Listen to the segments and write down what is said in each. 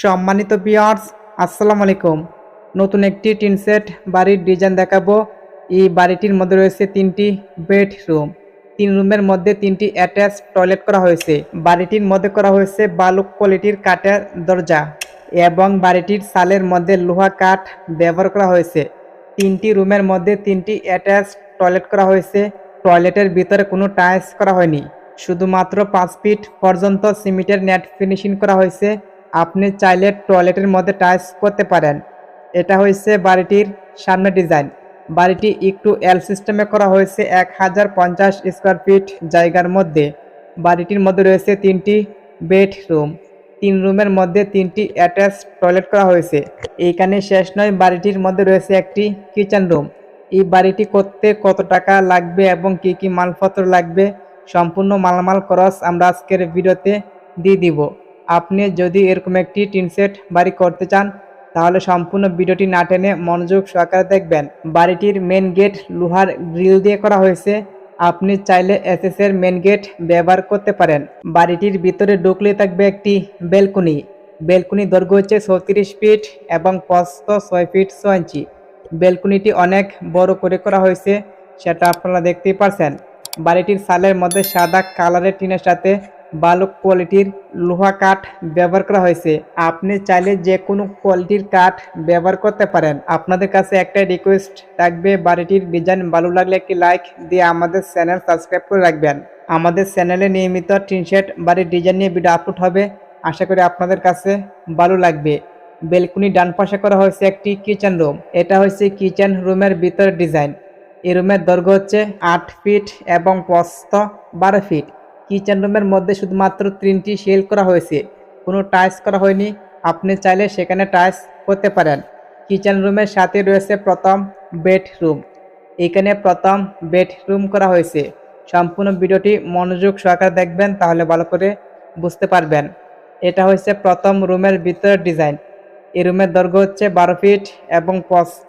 সম্মানিত বিয়ার্স আসসালামু আলাইকুম। নতুন একটি টিন সেট বাড়ির ডিজাইন দেখাবো। এই বাড়িটির মধ্যে রয়েছে তিনটি বেডরুম তিন রুমের মধ্যে তিনটি অ্যাটাচ টয়লেট করা হয়েছে। বাড়িটির মধ্যে করা হয়েছে বালুক কোয়ালিটির কাঠের দরজা এবং বাড়িটির সালের মধ্যে লোহা কাঠ ব্যবহার করা হয়েছে। তিনটি রুমের মধ্যে তিনটি অ্যাটাচ টয়লেট করা হয়েছে। টয়লেটের ভিতরে কোনো টাইলস করা হয়নি। শুধুমাত্র পাঁচ ফিট পর্যন্ত সিমেন্টের নেট ফিনিশিং করা হয়েছে। আপনি চাইলে টয়লেটের মধ্যে টাইলস করতে পারেন। এটা হয়েছে বাড়িটির সামনে ডিজাইন বাড়িটি একটু এল সিস্টেমে করা হয়েছে এক হাজার পঞ্চাশ স্কোয়ার ফিট জায়গার মধ্যে। বাড়িটির মধ্যে রয়েছে তিনটি বেডরুম তিন রুমের মধ্যে তিনটি অ্যাটাচ টয়লেট করা হয়েছে। এইখানে শেষ নয়, বাড়িটির মধ্যে রয়েছে একটি কিচেন রুম এই বাড়িটি করতে কত টাকা লাগবে এবং কি কি মালপত্র লাগবে, সম্পূর্ণ মালামাল খরচ আমরা আজকের ভিডিওতে দিয়ে দিব। আপনি যদি এরকম একটি টিন সেট বাড়ি করতে চান, তাহলে সম্পূর্ণ ভিডিওটি না টেনে মনোযোগ সহকারে দেখবেন। বাড়িটির মেন গেট লোহার গ্রিল দিয়ে করা হয়েছে। আপনি চাইলে এসএস এর মেন গেট ব্যবহার করতে পারেন। বাড়িটির ভিতরে ঢুকলে থাকবে একটি বেলকুনি। বেলকুনি দৈর্ঘ্য হচ্ছে চৌত্রিশ ফিট এবং প্রস্থ ছয় ফিট ছয় ইঞ্চি। বেলকুনিটি অনেক বড় করে করা হয়েছে, সেটা আপনারা দেখতেই পারছেন। বাড়িটির সালের মধ্যে সাদা কালারের টিনের সাথে বালুক কোয়ালিটির লোহা কাঠ ব্যবহার করা হয়েছে। আপনি চাইলে যে কোনো কোয়ালিটির কাঠ ব্যবহার করতে পারেন। আপনাদের কাছে একটাই রিকোয়েস্ট থাকবে, বাড়িটির ডিজাইন ভালো লাগলে একটি লাইক দিয়ে আমাদের চ্যানেল সাবস্ক্রাইব করে রাখবেন। আমাদের চ্যানেলে নিয়মিত টিন শেড বাড়ির ডিজাইন নিয়ে ভিডিও আপলোড হবে। আশা করি আপনাদের কাছে ভালো লাগবে। বেলকুনি ডান পাশে করা হয়েছে একটি কিচেন রুম এটা হচ্ছে কিচেন রুমের ভিতরের ডিজাইন এই রুমের দৈর্ঘ্য হচ্ছে আট ফিট এবং প্রস্থ বারো ফিট কিচেন রুমের মধ্যে শুধুমাত্র তিনটি সেল করা হয়েছে। কোনো টাইলস করা হয়নি। আপনি চাইলে সেখানে টাইলস করতে পারেন। কিচেন রুমের সাথে রয়েছে প্রথম বেডরুম। এখানে প্রথম বেডরুম করা হয়েছে। সম্পূর্ণ ভিডিওটি মনোযোগ সহকারে দেখবেন, তাহলে ভালো করে বুঝতে পারবেন। এটা হচ্ছে প্রথম রুমের ভিতরের ডিজাইন। এই রুমের দৈর্ঘ্য হচ্ছে বারো ফিট এবং প্রস্থ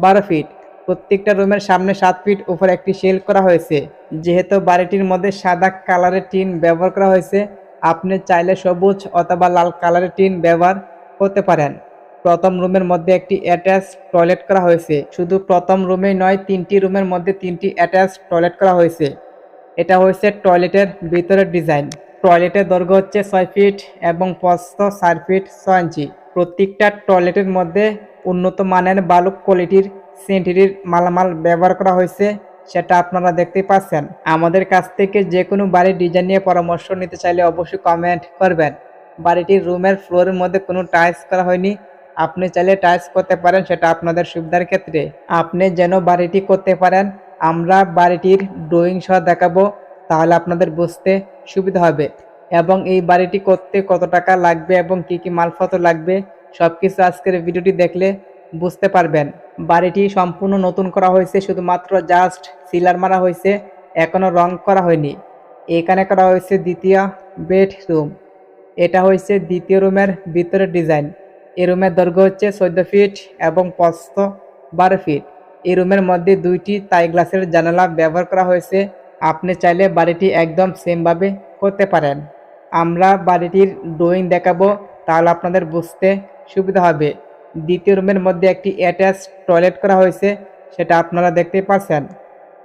বারো ফিট। প্রত্যেকটা রুমের সামনে সাত ফিট উপরে একটি সেল করা হয়েছে। যেহেতু বাড়িটির মধ্যে সাদা কালারের টিন ব্যবহার করা হয়েছে, আপনি চাইলে সবুজ অথবা লাল কালারের টিন ব্যবহার করতে পারেন। প্রথম রুমের মধ্যে একটি অ্যাটাচ টয়লেট করা হয়েছে। শুধু প্রথম রুমেই নয়, তিনটি রুমের মধ্যে তিনটি অ্যাটাচ টয়লেট করা হয়েছে। এটা হয়েছে টয়লেটের ভিতরের ডিজাইন। টয়লেটের দৈর্ঘ্য হচ্ছে ছয় ফিট এবং প্রস্থ চার ফিট ছয় ইঞ্চি। প্রত্যেকটা টয়লেটের মধ্যে উন্নত মানের বালুক কোয়ালিটির সেন্টিরির মালামাল ব্যবহার করা হয়েছে, সেটা আপনারা দেখতেই পাচ্ছেন। আমাদের কাছ থেকে যে কোনো বাড়ির ডিজাইন নিয়ে পরামর্শ নিতে চাইলে অবশ্যই কমেন্ট করবেন। বাড়িটির রুমের ফ্লোরের মধ্যে কোনো টাইলস করা হয়নি। আপনি চাইলে টাইলস করতে পারেন, সেটা আপনাদের সুবিধার ক্ষেত্রে। আপনি যেন বাড়িটি করতে পারেন, আমরা বাড়িটির ড্রয়িং সহ দেখাবো, তাহলে আপনাদের বুঝতে সুবিধা হবে। এবং এই বাড়িটি করতে কত টাকা লাগবে এবং কি কি মালপত্র লাগবে সব কিছু আজকের ভিডিওটি দেখলে বুঝতে পারবেন। বাড়িটি সম্পূর্ণ নতুন করা হয়েছে, শুধুমাত্র জাস্ট সিলার মারা হয়েছে এখনও রং করা হয়নি। এখানে করা হয়েছে দ্বিতীয় বেডরুম এটা হয়েছে দ্বিতীয় রুমের ভিতরের ডিজাইন এই রুমের দৈর্ঘ্য হচ্ছে চোদ্দ ফিট এবং পস্ত বারো ফিট এই রুমের মধ্যে দুইটি তাই গ্লাসের জানালা ব্যবহার করা হয়েছে। আপনি চাইলে বাড়িটি একদম সেমভাবে করতে পারেন। আমরা বাড়িটির ড্রয়িং দেখাবো, তাহলে আপনাদের বুঝতে সুবিধা হবে। দ্বিতীয় রুমের মধ্যে একটি অ্যাটাচ টয়লেট করা হয়েছে, সেটা আপনারা দেখতেই পাচ্ছেন।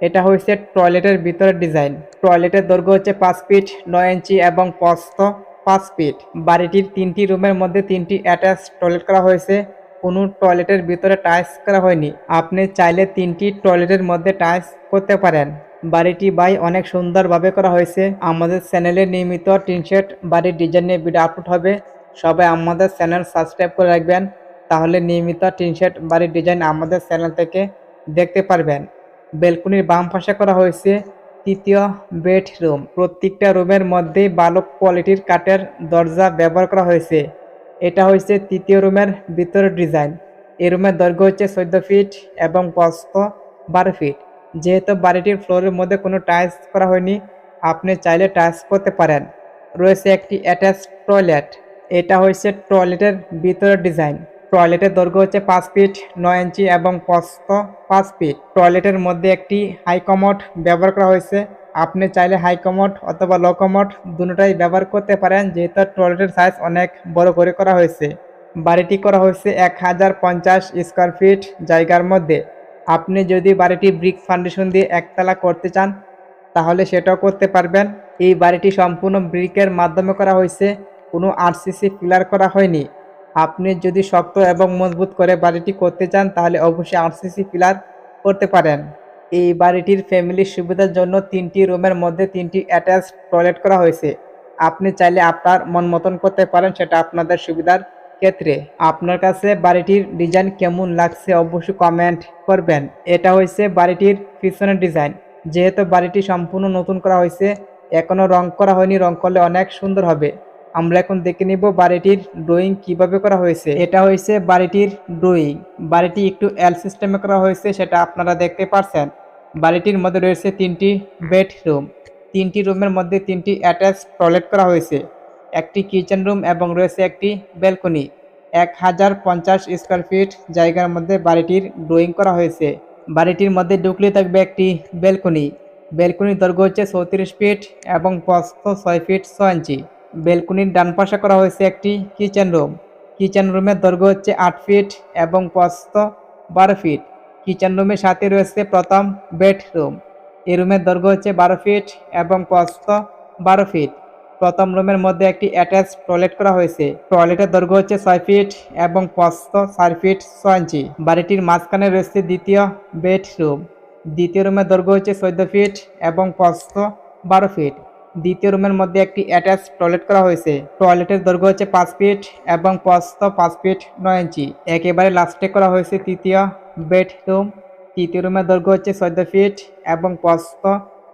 এটা হয়েছে টয়লেটের ভিতরের ডিজাইন। টয়লেটের দৈর্ঘ্য হচ্ছে পাঁচ ফিট নয় ইঞ্চি এবং প্রস্থ পাঁচ ফিট। বাড়িটির তিনটি রুমের মধ্যে তিনটি অ্যাটাচ টয়লেট করা হয়েছে। কোনো টয়লেটের ভিতরে টাইলস করা হয়নি। আপনি চাইলে তিনটি টয়লেটের মধ্যে টাইলস করতে পারেন। বাড়িটি বাই অনেক সুন্দরভাবে করা হয়েছে। আমাদের চ্যানেলে নিয়মিত টিনশেট বাড়ির ডিজাইন নিয়ে ভিডিও আপলোড হবে। সবাই আমাদের চ্যানেল সাবস্ক্রাইব করে রাখবেন। তাহলে নিয়মিত টিনশেট বাড়ির ডিজাইন আমাদের চ্যানেল থেকে দেখতে পারবেন। বেলকুনির বাম পাশে করা হয়েছে তৃতীয় বেডরুম। প্রত্যেকটা রুমের মধ্যেই বালক কোয়ালিটির কাঠের দরজা ব্যবহার করা হয়েছে। এটা হয়েছে তৃতীয় রুমের ভিতরের ডিজাইন। এই রুমের দৈর্ঘ্য হচ্ছে চোদ্দ ফিট এবং প্রস্থ বারো ফিট। যেহেতু বাড়িটির ফ্লোরের মধ্যে কোনো টাইলস করা হয়নি, আপনি চাইলে টাইলস করতে পারেন। রয়েছে একটি অ্যাটাচ টয়লেট। এটা হয়েছে টয়লেটের ভিতরের ডিজাইন। টয়লেটের দৈর্ঘ্য হচ্ছে পাঁচ ফিট নয় ইঞ্চি এবং প্রস্থ পাঁচ ফিট। টয়লেটের মধ্যে একটি হাই কমোড ব্যবহার করা হয়েছে। আপনি চাইলে হাই কমোড অথবা লো কমোড দুটোটাই ব্যবহার করতে পারেন, যেহেতু টয়লেটের সাইজ অনেক বড় করে করা হয়েছে। বাড়িটি করা হয়েছে এক হাজার পঞ্চাশ স্কোয়ার ফিট জায়গার মধ্যে। আপনি যদি বাড়িটি ব্রিক ফাউন্ডেশন দিয়ে একতলা করতে চান, তাহলে সেটাও করতে পারবেন। এই বাড়িটি সম্পূর্ণ ব্রিকের মাধ্যমে করা হয়েছে। কোনো আরসিসি পিলার করা হয়নি। আপনি যদি শক্ত এবং মজবুত করে বাড়িটি করতে চান, তাহলে অবশ্যই আরসিসি পিলার করতে পারেন। এই বাড়িটির ফ্যামিলির সুবিধার জন্য তিনটি রুমের মধ্যে তিনটি অ্যাটাচ টয়লেট করা হয়েছে। আপনি চাইলে আপনার মন মতন করতে পারেন, সেটা আপনাদের সুবিধার ক্ষেত্রে। আপনার কাছে বাড়িটির ডিজাইন কেমন লাগছে অবশ্যই কমেন্ট করবেন। এটা হয়েছে বাড়িটির পিছনের ডিজাইন যেহেতু বাড়িটি সম্পূর্ণ নতুন করা হয়েছে এখনও রং করা হয়নি, রং করলে অনেক সুন্দর হবে। আমরা এখন দেখে নিব বাড়িটির ড্রয়িং কীভাবে করা হয়েছে। এটা হয়েছে বাড়িটির ড্রয়িং বাড়িটি একটু এল সিস্টেমে করা হয়েছে, সেটা আপনারা দেখতে পারছেন। বাড়িটির মধ্যে রয়েছে তিনটি বেডরুম তিনটি রুমের মধ্যে তিনটি অ্যাটাচ টয়লেট করা হয়েছে। একটি কিচেন রুম এবং রয়েছে একটি ব্যালকনি এক হাজার পঞ্চাশ স্কোয়ার ফিট জায়গার মধ্যে বাড়িটির ড্রয়িং করা হয়েছে। বাড়িটির মধ্যে ঢুকলে থাকবে একটি ব্যালকনি ব্যালকনির দৈর্ঘ্য হচ্ছে চৌত্রিশ ফিট এবং প্রস্থ ছয় ফিট ছয় ইঞ্চি। ব্যালকনির ডান পাশে করা হয়েছে একটি কিচেন রুম। কিচেন রুমের দৈর্ঘ্য হচ্ছে আট ফিট এবং প্রস্থ বারো ফিট। কিচেন রুমের সাথে রয়েছে প্রথম বেডরুম। এই রুমের দৈর্ঘ্য হচ্ছে বারো ফিট এবং প্রস্থ বারো ফিট। প্রথম রুমের মধ্যে একটি অ্যাটাচ টয়লেট করা হয়েছে। টয়লেটের দৈর্ঘ্য হচ্ছে ছয় ফিট এবং প্রস্থ চার ফিট ছয় ইঞ্চি। বাড়িটির মাঝখানে রয়েছে দ্বিতীয় বেডরুম। দ্বিতীয় রুমের দৈর্ঘ্য হচ্ছে চোদ্দ ফিট এবং প্রস্থ বারো ফিট। দ্বিতীয় রুমের মধ্যে একটি অ্যাটাচ টয়লেট করা হয়েছে। টয়লেটের দৈর্ঘ্য হচ্ছে পাঁচ ফিট এবং প্রস্থ পাঁচ ফিট নয় ইঞ্চি। একেবারে লাস্টে করা হয়েছে তৃতীয় বেডরুম। তৃতীয় রুমের দৈর্ঘ্য হচ্ছে চোদ্দ ফিট এবং প্রস্থ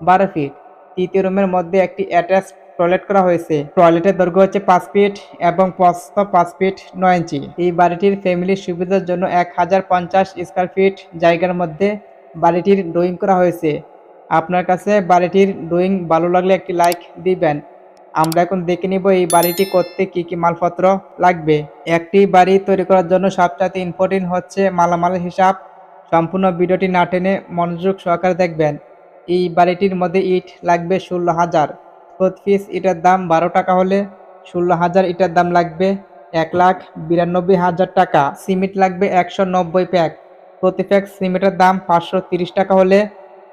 বারো ফিট। তৃতীয় রুমের মধ্যে একটি অ্যাটাচ টয়লেট করা হয়েছে। টয়লেটের দৈর্ঘ্য হচ্ছে পাঁচ ফিট এবং প্রস্থ পাঁচ ফিট নয় ইঞ্চি। এই বাড়িটির ফ্যামিলির সুবিধার জন্য এক হাজার পঞ্চাশ স্কোয়ার ফিট জায়গার মধ্যে বাড়িটির ড্রয়িং করা হয়েছে। আপনার কাছে বাড়িটির ড্রয়িং ভালো লাগলে একটি লাইক দিবেন। আমরা এখন দেখে নিব এই বাড়িটি করতে কি কি মালপত্র লাগবে। একটি বাড়ি তৈরি করার জন্য সবচাইতে ইম্পর্টেন্ট হচ্ছে মালামালের হিসাব। সম্পূর্ণ ভিডিওটি না টেনে মনোযোগ সহকারে দেখবেন। এই বাড়িটির মধ্যে ইট লাগবে ষোলো হাজার। প্রতি পিস ইটের দাম বারো টাকা হলে ষোলো হাজার ইটার দাম লাগবে এক লাখ বিরানব্বই হাজার টাকা। সিমেন্ট লাগবে একশো নব্বই প্যাক। প্রতি প্যাক সিমেন্টের দাম পাঁচশো তিরিশ টাকা হলে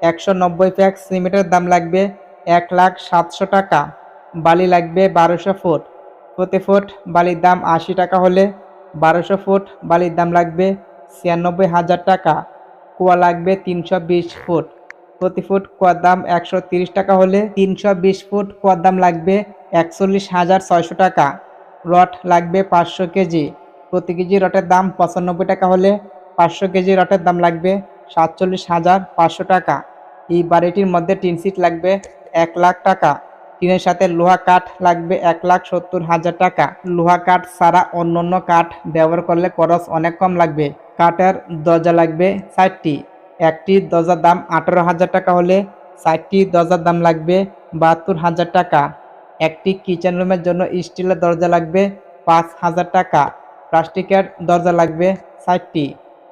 একশো নব্বই প্যাক সিমেন্টের দাম লাগবে এক লাখ সাতশো টাকা। বালি লাগবে বারোশো ফুট। প্রতি ফুট বালির দাম আশি টাকা হলে বারোশো ফুট বালির দাম লাগবে ছিয়ানব্বই হাজার টাকা। কুয়া লাগবে তিনশো বিশ ফুট। প্রতি ফুট কুয়ার দাম একশো তিরিশ টাকা হলে তিনশো বিশ ফুট কুয়ার দাম লাগবে একচল্লিশ হাজার ছয়শো টাকা। রড লাগবে পাঁচশো কেজি। প্রতি কেজি রটের দাম পঁচানব্বই টাকা হলে পাঁচশো কেজি রটের দাম লাগবে সাতচল্লিশ হাজার পাঁচশো টাকা। এই বাড়িটির মধ্যে টিন সিট লাগবে, এক লাখ টাকা। টিনের সাথে লোহা কাঠ লাগবে, এক লাখ সত্তর হাজার টাকা। লোহা কাঠ ছাড়া অন্য অন্য কাঠ ব্যবহার করলে খরচ অনেক কম লাগবে। কাঠের দরজা লাগবে ষাটটি। একটি দরজার দাম আঠারো হাজার টাকা হলে ষাটটি দরজার দাম লাগবে বাহাত্তর হাজার টাকা। একটি কিচেন রুমের জন্য স্টিলের দরজা লাগবে পাঁচ হাজার টাকা। প্লাস্টিকের দরজা লাগবে ষাটটি।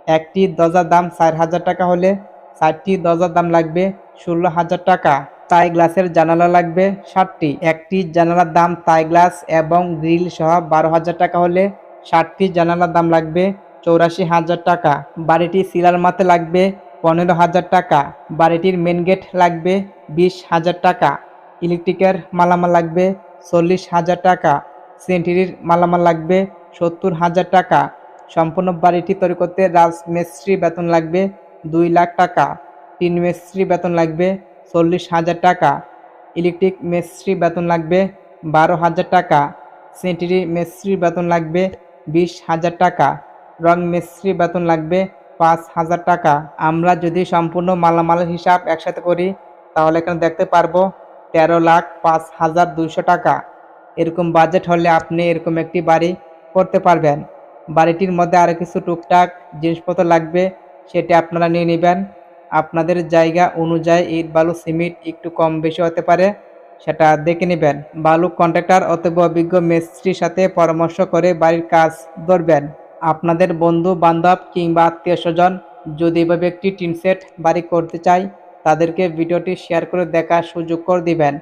একটি দরজার দাম চার হাজার টাকা হলে ষাটটি দরজার দাম লাগবে ষোলো হাজার টাকা। তাই গ্লাসের জানালা লাগবে ষাটটি। একটি জানালার দাম তাই গ্লাস এবং গ্রিল সহ বারো হাজার টাকা হলে ষাটটি জানালার দাম লাগবে চৌরাশি হাজার টাকা। বাড়িটি সিলার মাতে লাগবে পনেরো হাজার টাকা। বাড়িটির মেন গেট লাগবে বিশ হাজার টাকা। ইলেকট্রিকের মালামাল লাগবে চল্লিশ হাজার টাকা। সেন্টিরির মালামাল লাগবে সত্তর হাজার টাকা। সম্পূর্ণ বাড়িটি তৈরি করতে রাজমিস্ত্রি বেতন লাগবে দুই লাখ টাকা। তিন মিস্ত্রি বেতন লাগবে চল্লিশ হাজার টাকা। ইলেকট্রিক মিস্ত্রি বেতন লাগবে বারো হাজার টাকা। সেন্টিরি মিস্ত্রি বেতন লাগবে বিশ হাজার টাকা। রং মিস্ত্রি বেতন লাগবে পাঁচ হাজার টাকা। আমরা যদি সম্পূর্ণ মালামালের হিসাব একসাথে করি, তাহলে এখানে দেখতে পারব তেরো লাখ পাঁচ হাজার দুইশো টাকা। এরকম বাজেট হলে আপনি এরকম একটি বাড়ি করতে পারবেন। বাড়িটির মধ্যে আরও কিছু টুকটাক জিনিসপত্র লাগবে। সেটি আপনারা নিয়ে নেবেন। আপনাদের জায়গা অনুযায়ী ইট, বালু, সিমেন্ট একটু কম বেশি হতে পারে, সেটা দেখে নেবেন। বালু কন্ট্রাক্টর অথবা অভিজ্ঞ মিস্ত্রির সাথে পরামর্শ করে বাড়ির কাজ ধরবেন। আপনাদের বন্ধু, বান্ধব কিংবা আত্মীয় স্বজন যদি এভাবে একটি টিন সেট বাড়ি করতে চায়, তাদেরকে ভিডিওটি শেয়ার করে দেখার সুযোগ করে দিবেন।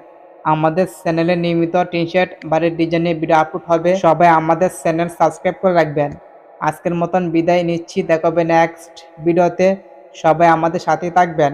আমাদের চ্যানেলে নিয়মিত টিন সেট বাড়ির ডিজাইনের ভিডিও আপলোড হবে। সবাই আমাদের চ্যানেল সাবস্ক্রাইব করে রাখবেন। আজকের মতন বিদায় নিচ্ছি। দেখাবে নেক্সট ভিডিওতে সবাই আমাদের সাথে থাকবেন।